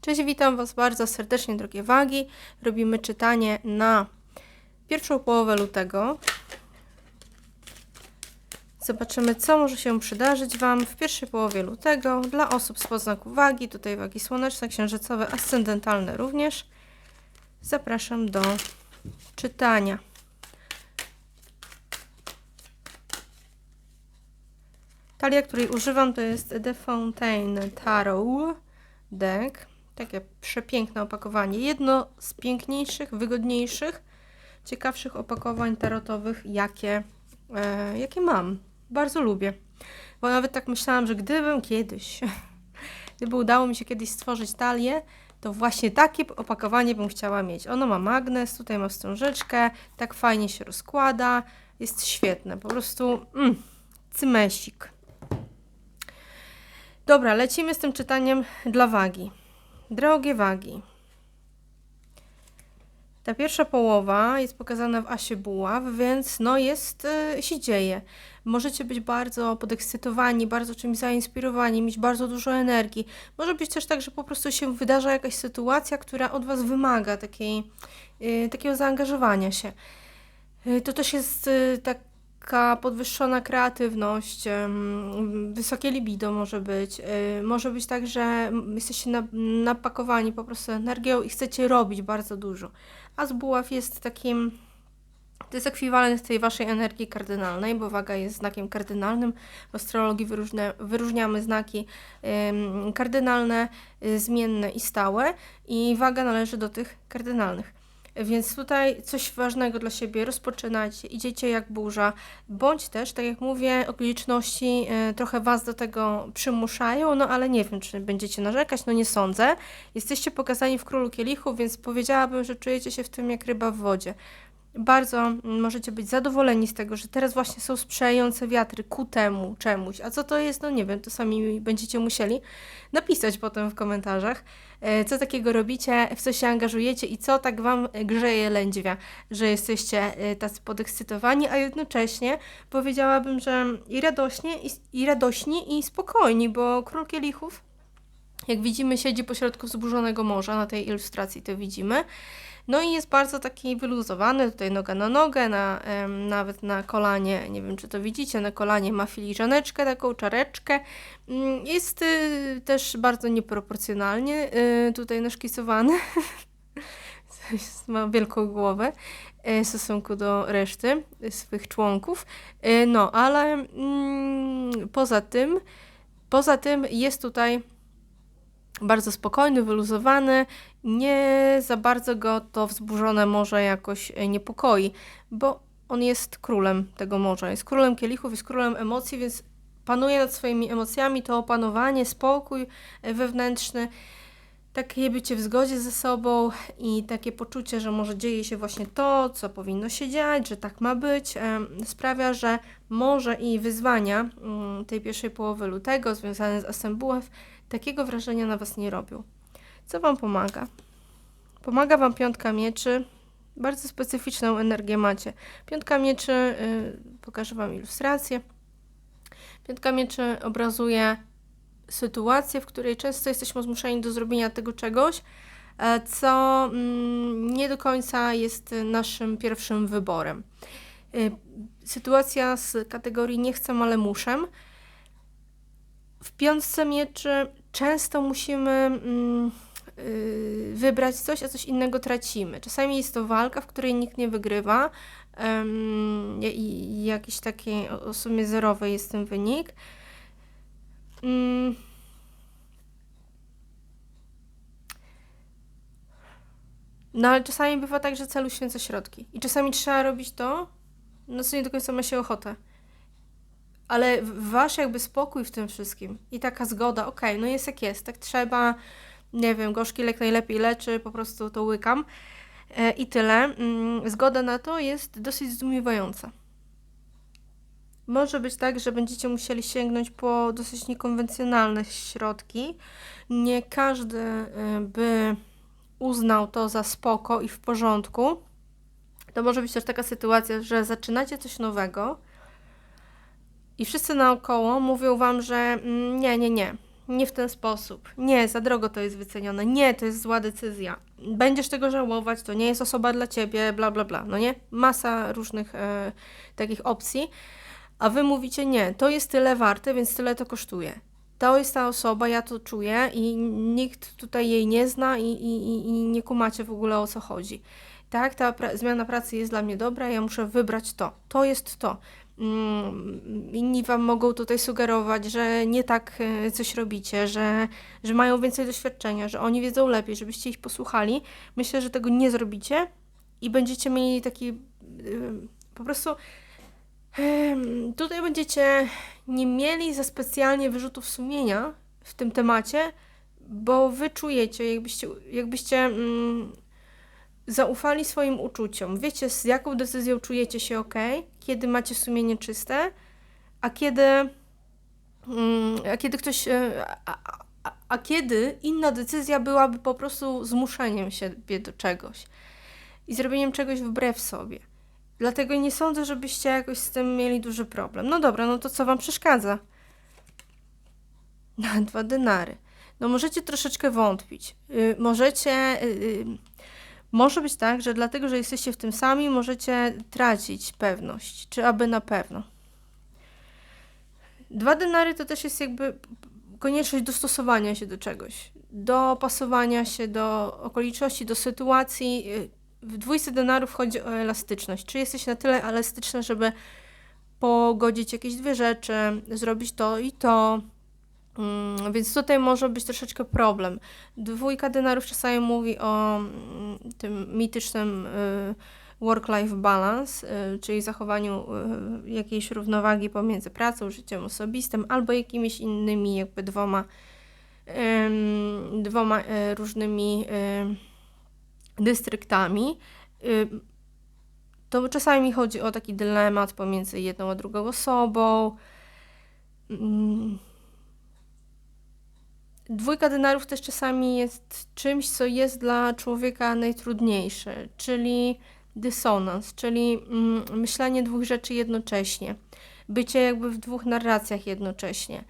Cześć, witam Was bardzo serdecznie, drogie wagi. Robimy czytanie na pierwszą połowę lutego. Zobaczymy, co może się przydarzyć Wam w pierwszej połowie lutego dla osób z podznaku wagi. Tutaj wagi słoneczne, księżycowe, ascendentalne również. Zapraszam do czytania. Talia, której używam, to jest The Fontaine Tarot Deck. Takie przepiękne opakowanie. Jedno z piękniejszych, wygodniejszych, ciekawszych opakowań tarotowych, jakie, e, jakie mam. Bardzo lubię. Bo nawet tak myślałam, że gdybym kiedyś, gdyby udało mi się kiedyś stworzyć talię, to właśnie takie opakowanie bym chciała mieć. Ono ma magnes, tutaj ma wstążeczkę, tak fajnie się rozkłada, jest świetne, po prostu mm, cymesik. Dobra, lecimy z tym czytaniem dla wagi. Drogie wagi. Ta pierwsza połowa jest pokazana w asie buław, więc no jest, yy, się dzieje. Możecie być bardzo podekscytowani, bardzo czymś zainspirowani, mieć bardzo dużo energii. Może być też tak, że po prostu się wydarza jakaś sytuacja, która od Was wymaga takiej, yy, takiego zaangażowania się. Yy, to też jest yy, tak taka podwyższona kreatywność, wysokie libido może być. Y, może być tak, że jesteście napakowani po prostu energią i chcecie robić bardzo dużo. A z buław jest takim. To jest ekwiwalent tej waszej energii kardynalnej, bo waga jest znakiem kardynalnym. W astrologii wyróżnia, wyróżniamy znaki kardynalne, y, zmienne i stałe, i waga należy do tych kardynalnych. Więc tutaj coś ważnego dla siebie rozpoczynajcie, idziecie jak burza, bądź też, tak jak mówię, okoliczności y, trochę Was do tego przymuszają, no ale nie wiem, czy będziecie narzekać, no nie sądzę. Jesteście pokazani w Królu Kielichów, więc powiedziałabym, że czujecie się w tym jak ryba w wodzie bardzo możecie być zadowoleni z tego, że teraz właśnie są sprzyjające wiatry ku temu czemuś. A co to jest? No nie wiem, to sami będziecie musieli napisać potem w komentarzach, e, co takiego robicie, w co się angażujecie i co tak Wam grzeje lędźwia, że jesteście e, tacy podekscytowani, a jednocześnie powiedziałabym, że i radośnie, i, radośni, i spokojni, bo Król Kielichów, jak widzimy, siedzi pośrodku wzburzonego morza, na tej ilustracji to widzimy, no i jest bardzo taki wyluzowany, tutaj noga na nogę, na, em, nawet na kolanie, nie wiem czy to widzicie, na kolanie ma filiżaneczkę, taką czareczkę. Mm, jest y, też bardzo nieproporcjonalnie y, tutaj naszkicowany. ma wielką głowę y, w stosunku do reszty swych członków. Y, no, ale mm, poza tym, poza tym jest tutaj bardzo spokojny, wyluzowany, nie za bardzo go to wzburzone morze jakoś e, niepokoi, bo on jest królem tego morza, jest królem kielichów, jest królem emocji, więc panuje nad swoimi emocjami, to opanowanie, spokój e, wewnętrzny, takie bycie w zgodzie ze sobą i takie poczucie, że może dzieje się właśnie to, co powinno się dziać, że tak ma być, sprawia, że może i wyzwania mm, tej pierwszej połowy lutego związane z Asembułew takiego wrażenia na Was nie robią. Co Wam pomaga? Pomaga Wam piątka mieczy. Bardzo specyficzną energię macie. Piątka mieczy, yy, pokażę Wam ilustrację. Piątka mieczy obrazuje sytuację, w której często jesteśmy zmuszeni do zrobienia tego czegoś, e, co mm, nie do końca jest naszym pierwszym wyborem. Y, sytuacja z kategorii nie chcę, ale muszę. W piątce mieczy często musimy mm, yy, wybrać coś, a coś innego tracimy. Czasami jest to walka, w której nikt nie wygrywa i jakiś taki o sumie zerowy jest ten wynik. Mm. No ale czasami bywa tak, że celu święca środki. I czasami trzeba robić to, no co nie do końca ma się ochotę ale wasz jakby spokój w tym wszystkim i taka zgoda, okej, okay, no jest jak jest, tak trzeba, nie wiem, gorzki lek najlepiej leczy, po prostu to łykam e, i tyle. Mm, zgoda na to jest dosyć zdumiewająca. Może być tak, że będziecie musieli sięgnąć po dosyć niekonwencjonalne środki. Nie każdy e, by uznał to za spoko i w porządku. To może być też taka sytuacja, że zaczynacie coś nowego, i wszyscy naokoło mówią wam, że mm, nie, nie, nie, nie w ten sposób. Nie, za drogo to jest wycenione. Nie, to jest zła decyzja. Będziesz tego żałować, to nie jest osoba dla ciebie, bla, bla, bla. No nie? Masa różnych e, takich opcji. A wy mówicie, nie, to jest tyle warte, więc tyle to kosztuje. To jest ta osoba, ja to czuję i nikt tutaj jej nie zna i, i, i- nie kumacie w ogóle o co chodzi. Tak, ta pra- zmiana pracy jest dla mnie dobra, ja muszę wybrać to. To jest to. Mm, Inni wam mogą tutaj sugerować, że nie tak e, coś robicie, że, że mają więcej doświadczenia, że oni wiedzą lepiej, żebyście ich posłuchali. Myślę, że tego nie zrobicie i będziecie mieli taki y, po prostu tutaj będziecie nie mieli za specjalnie wyrzutów sumienia w tym temacie, bo wy czujecie, jakbyście, jakbyście mm, zaufali swoim uczuciom. Wiecie, z jaką decyzją czujecie się ok, kiedy macie sumienie czyste, a kiedy, mm, a kiedy ktoś, e, a, a, a, kiedy inna decyzja byłaby po prostu zmuszeniem siebie do czegoś i zrobieniem czegoś wbrew sobie. Dlatego nie sądzę, żebyście jakoś z tym mieli duży problem. No dobra, no to co wam przeszkadza? Na dwa denary. No możecie troszeczkę wątpić. Yy, możecie... Yy, może być tak, że dlatego, że jesteście w tym sami, możecie tracić pewność, czy aby na pewno. Dwa denary to też jest jakby konieczność dostosowania się do czegoś, dopasowania się do okoliczności, do sytuacji. W dwójce denarów chodzi o elastyczność. Czy jesteś na tyle elastyczny, żeby pogodzić jakieś dwie rzeczy, zrobić to i to. Mm, Więc tutaj może być troszeczkę problem. Dwójka denarów czasami mówi o mm, tym mitycznym y, work-life balance, y, czyli zachowaniu y, jakiejś równowagi pomiędzy pracą, życiem osobistym albo jakimiś innymi jakby dwoma, dwoma różnymi dystryktami. To czasami chodzi o taki dylemat pomiędzy jedną a drugą osobą. Mm, Dwójka denarów też czasami jest czymś, co jest dla człowieka najtrudniejsze, czyli dysonans, czyli mm, myślenie dwóch rzeczy jednocześnie, bycie jakby w dwóch narracjach jednocześnie,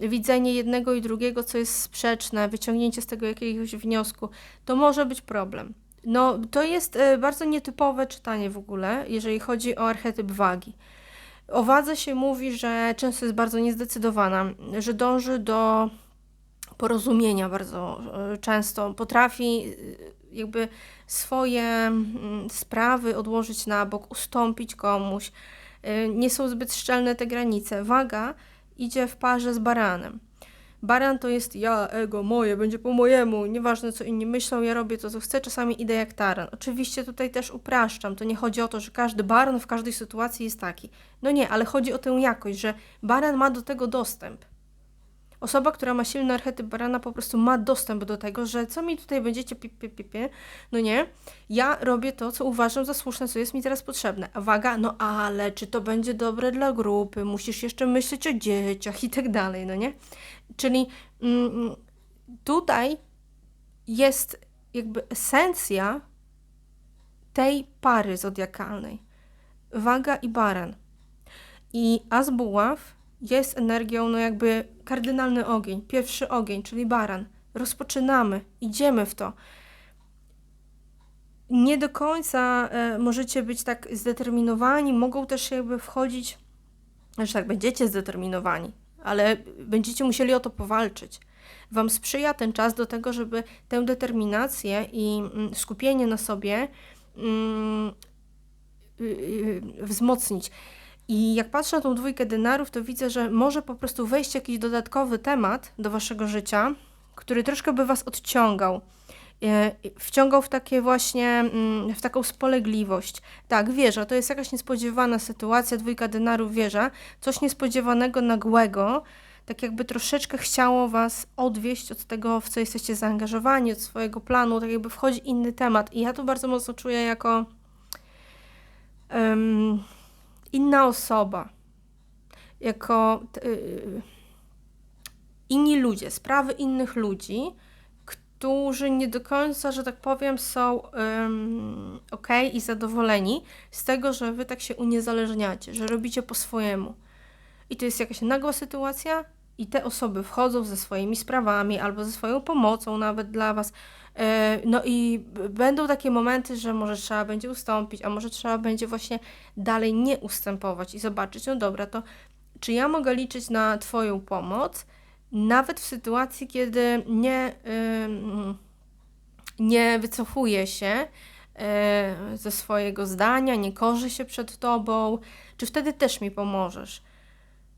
widzenie jednego i drugiego, co jest sprzeczne, wyciągnięcie z tego jakiegoś wniosku, to może być problem. No, to jest e, bardzo nietypowe czytanie w ogóle, jeżeli chodzi o archetyp wagi. O wadze się mówi, że często jest bardzo niezdecydowana, że dąży do porozumienia bardzo e, często. Potrafi e, jakby swoje mm, sprawy odłożyć na bok, ustąpić komuś. E, Nie są zbyt szczelne te granice. Waga idzie w parze z baranem. Baran to jest ja, ego, moje, będzie po mojemu, nieważne co inni myślą, ja robię to, co chcę, czasami idę jak taran. Oczywiście tutaj też upraszczam, to nie chodzi o to, że każdy baran w każdej sytuacji jest taki. No nie, ale chodzi o tę jakość, że baran ma do tego dostęp. Osoba, która ma silny archetyp barana, po prostu ma dostęp do tego, że co mi tutaj będziecie pi, pi, pi, pi, no nie, ja robię to, co uważam za słuszne, co jest mi teraz potrzebne. Waga, no ale czy to będzie dobre dla grupy, musisz jeszcze myśleć o dzieciach i tak dalej, no nie? Czyli mm, tutaj jest jakby esencja tej pary zodiakalnej. Waga i baran. I as buław jest energią, no jakby kardynalny ogień, pierwszy ogień, czyli baran. Rozpoczynamy, idziemy w to. Nie do końca e, możecie być tak zdeterminowani, mogą też jakby wchodzić, że tak, będziecie zdeterminowani, ale będziecie musieli o to powalczyć. Wam sprzyja ten czas do tego, żeby tę determinację i mm, skupienie na sobie mm, y, y, wzmocnić. I jak patrzę na tą dwójkę denarów, to widzę, że może po prostu wejść jakiś dodatkowy temat do waszego życia, który troszkę by was odciągał. e, Wciągał w takie właśnie, mm, w taką spolegliwość. Tak, wieża, to jest jakaś niespodziewana sytuacja, dwójka denarów wieża, coś niespodziewanego, nagłego, tak jakby troszeczkę chciało was odwieść od tego, w co jesteście zaangażowani, od swojego planu, tak jakby wchodzi inny temat. I ja to bardzo mocno czuję jako em, inna osoba, jako y, inni ludzie, sprawy innych ludzi, którzy nie do końca, że tak powiem, są ok i zadowoleni z tego, że wy tak się uniezależniacie, że robicie po swojemu. I to jest jakaś nagła sytuacja, i te osoby wchodzą ze swoimi sprawami albo ze swoją pomocą nawet dla Was. E, no i będą takie momenty, że może trzeba będzie ustąpić, a może trzeba będzie właśnie dalej nie ustępować i zobaczyć, no dobra, to czy ja mogę liczyć na Twoją pomoc, nawet w sytuacji, kiedy nie, nie wycofuję się e, ze swojego zdania, nie korzy się przed Tobą, czy wtedy też mi pomożesz?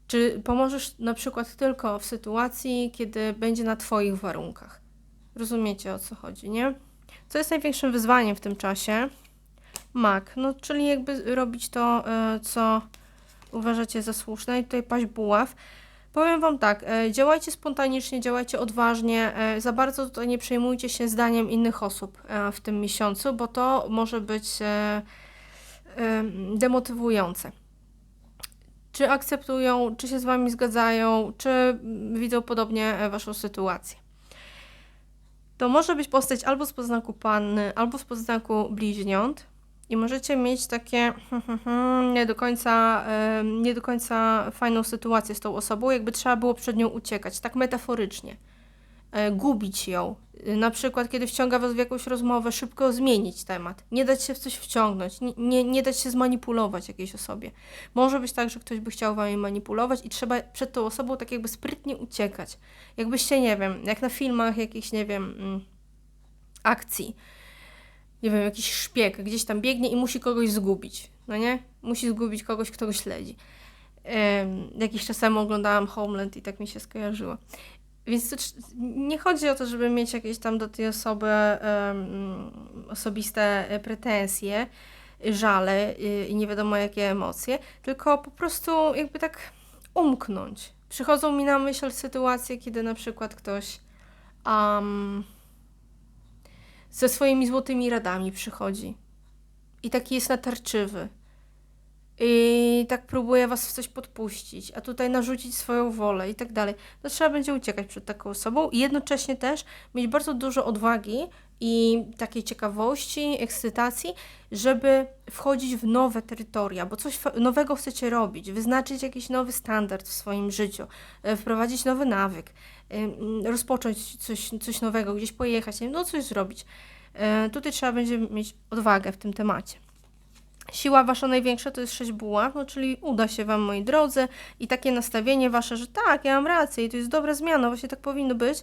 Czy pomożesz na przykład tylko w sytuacji, kiedy będzie na Twoich warunkach? Rozumiecie o co chodzi, nie? Co jest największym wyzwaniem w tym czasie? Mak, no czyli jakby robić to, e, co uważacie za słuszne i tutaj paść buław. Powiem Wam tak, e, działajcie spontanicznie, działajcie odważnie, e, za bardzo tutaj nie przejmujcie się zdaniem innych osób w tym miesiącu, bo to może być em, demotywujące. Czy akceptują, czy się z Wami zgadzają, czy widzą podobnie e, Waszą sytuację. To może być postać albo z poznaku panny, albo z poznaku bliźniąt. I możecie mieć takie nie do końca, em, nie do końca fajną sytuację z tą osobą, jakby trzeba było przed nią uciekać, tak metaforycznie. E, Gubić ją. Na przykład, kiedy wciąga was w jakąś rozmowę, szybko zmienić temat. Nie dać się w coś wciągnąć, nie, nie, dać się zmanipulować jakiejś osobie. Może być tak, że ktoś by chciał wami manipulować i trzeba przed tą osobą tak jakby sprytnie uciekać. Jakbyście, nie wiem, jak na filmach jakichś, nie wiem, mm, akcji nie wiem, jakiś szpieg gdzieś tam biegnie i musi kogoś zgubić, no nie? Musi zgubić kogoś, kto go śledzi. Jakiś czas temu oglądałam Homeland i tak mi się skojarzyło. Więc to, nie chodzi o to, żeby mieć jakieś tam do tej osoby em, osobiste e, pretensje, żale y, i nie wiadomo jakie emocje, tylko po prostu jakby tak umknąć. Przychodzą mi na myśl sytuacje, kiedy na przykład ktoś am, ze swoimi złotymi radami przychodzi. I taki jest natarczywy. I tak próbuje was w coś podpuścić, a tutaj narzucić swoją wolę i tak dalej. To trzeba będzie uciekać przed taką osobą i jednocześnie też mieć bardzo dużo odwagi i takiej ciekawości, ekscytacji, żeby wchodzić w nowe terytoria, bo coś nowego chcecie robić, wyznaczyć jakiś nowy standard w swoim życiu, e, wprowadzić nowy nawyk, ym, rozpocząć coś, coś nowego, gdzieś pojechać, no coś zrobić. E, Tutaj trzeba będzie mieć odwagę w tym temacie. Siła wasza największa to jest sześć buław, no czyli uda się wam, moi drodzy, i takie nastawienie wasze, że tak, ja mam rację i to jest dobra zmiana, właśnie tak powinno być.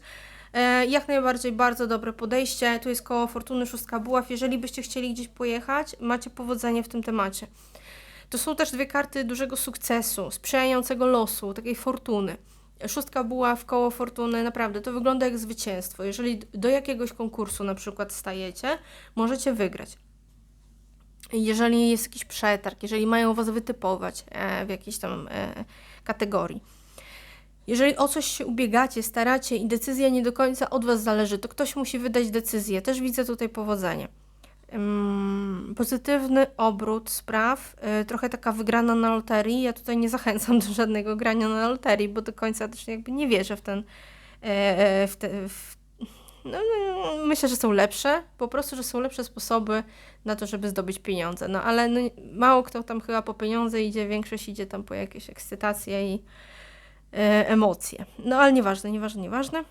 E, jak najbardziej bardzo dobre podejście. Tu jest koło fortuny szóstka buław. Jeżeli byście chcieli gdzieś pojechać, macie powodzenie w tym temacie. To są też dwie karty dużego sukcesu, sprzyjającego losu, takiej fortuny. Szóstka buła w koło fortuny, naprawdę to wygląda jak zwycięstwo. Jeżeli do jakiegoś konkursu na przykład stajecie, możecie wygrać. Jeżeli jest jakiś przetarg, jeżeli mają was wytypować e, w jakiejś tam e, kategorii. Jeżeli o coś się ubiegacie, staracie i decyzja nie do końca od was zależy, to ktoś musi wydać decyzję. Też widzę tutaj powodzenie. Ym, pozytywny obrót spraw, y, trochę taka wygrana na loterii. Ja tutaj nie zachęcam do żadnego grania na loterii, bo do końca też jakby nie wierzę w ten. e, e, W te, w, no, no, myślę, że są lepsze, po prostu, że są lepsze sposoby na to, żeby zdobyć pieniądze. No ale no, mało kto tam chyba po pieniądze idzie, większość idzie tam po jakieś ekscytacje i e, emocje. No ale nieważne, nieważne, nieważne.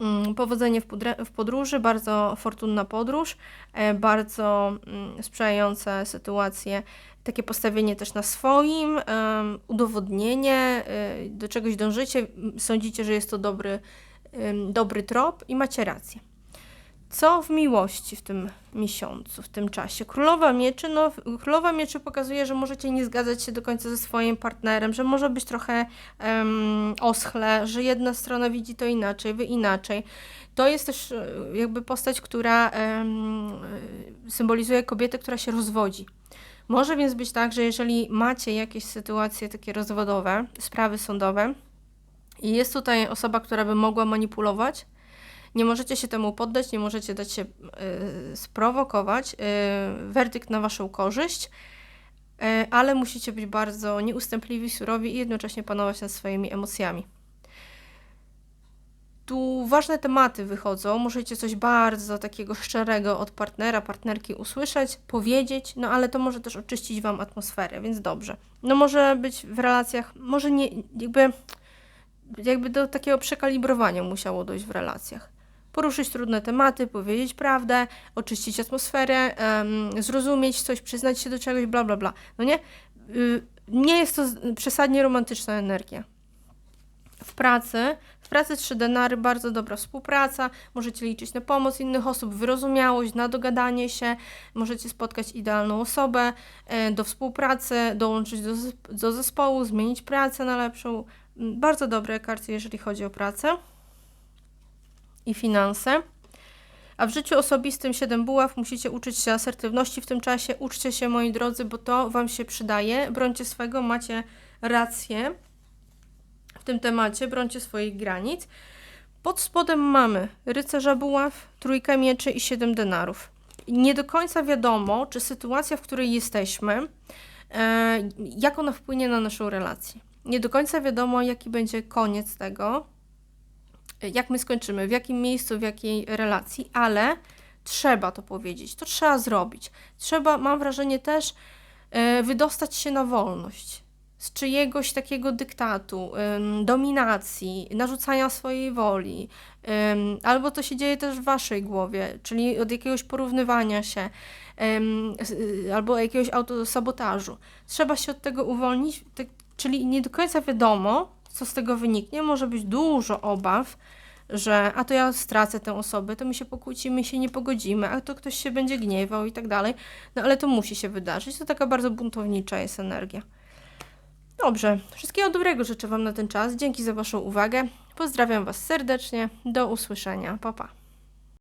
Mm, Powodzenie w, w podróży, bardzo fortunna podróż, e, bardzo mm, sprzyjające sytuacje, takie postawienie też na swoim, udowodnienie, e, do czegoś dążycie, sądzicie, że jest to dobry, dobry trop i macie rację. Co w miłości w tym miesiącu, w tym czasie? Królowa Mieczy, no, Królowa Mieczy pokazuje, że możecie nie zgadzać się do końca ze swoim partnerem, że może być trochę em, oschle, że jedna strona widzi to inaczej, wy inaczej. To jest też e, jakby postać, która e, symbolizuje kobietę, która się rozwodzi. Może więc być tak, że jeżeli macie jakieś sytuacje takie rozwodowe, sprawy sądowe i jest tutaj osoba, która by mogła manipulować, nie możecie się temu poddać, nie możecie dać się y, sprowokować. Y, werdykt na waszą korzyść, y, ale musicie być bardzo nieustępliwi, surowi i jednocześnie panować nad swoimi emocjami. Tu ważne tematy wychodzą. Możecie coś bardzo takiego szczerego od partnera, partnerki usłyszeć, powiedzieć, no ale to może też oczyścić wam atmosferę, więc dobrze. No może być w relacjach, może nie, jakby jakby do takiego przekalibrowania musiało dojść w relacjach. Poruszyć trudne tematy, powiedzieć prawdę, oczyścić atmosferę, em, zrozumieć coś, przyznać się do czegoś, bla, bla, bla. No nie? Y, nie jest to przesadnie romantyczna energia. W pracy, w pracy trzy denary, bardzo dobra współpraca, możecie liczyć na pomoc innych osób, wyrozumiałość, na dogadanie się, możecie spotkać idealną osobę e, do współpracy, dołączyć do, do zespołu, zmienić pracę na lepszą. Mm, Bardzo dobre karty, jeżeli chodzi o pracę i finanse. A w życiu osobistym 7 buław musicie uczyć się asertywności w tym czasie. Uczcie się, moi drodzy, bo to Wam się przydaje. Brońcie swego, macie rację w tym temacie, brońcie swoich granic. Pod spodem mamy rycerza buław, trójkę mieczy i 7 denarów. Nie do końca wiadomo, czy sytuacja, w której jesteśmy, e, jak ona wpłynie na naszą relację. Nie do końca wiadomo, jaki będzie koniec tego, jak my skończymy, w jakim miejscu, w jakiej relacji, ale trzeba to powiedzieć, to trzeba zrobić. Trzeba, mam wrażenie, też e, wydostać się na wolność z czyjegoś takiego dyktatu, dominacji, narzucania swojej woli, albo to się dzieje też w waszej głowie, czyli od jakiegoś porównywania się, y, albo jakiegoś autosabotażu. Trzeba się od tego uwolnić, czyli nie do końca wiadomo, co z tego wyniknie. Może być dużo obaw, że a to ja stracę tę osobę, to my się pokłócimy, się nie pogodzimy, a to ktoś się będzie gniewał i tak dalej. No ale to musi się wydarzyć. To taka bardzo buntownicza jest energia. Dobrze, wszystkiego dobrego życzę Wam na ten czas. Dzięki za Waszą uwagę. Pozdrawiam Was serdecznie. Do usłyszenia. Pa, pa.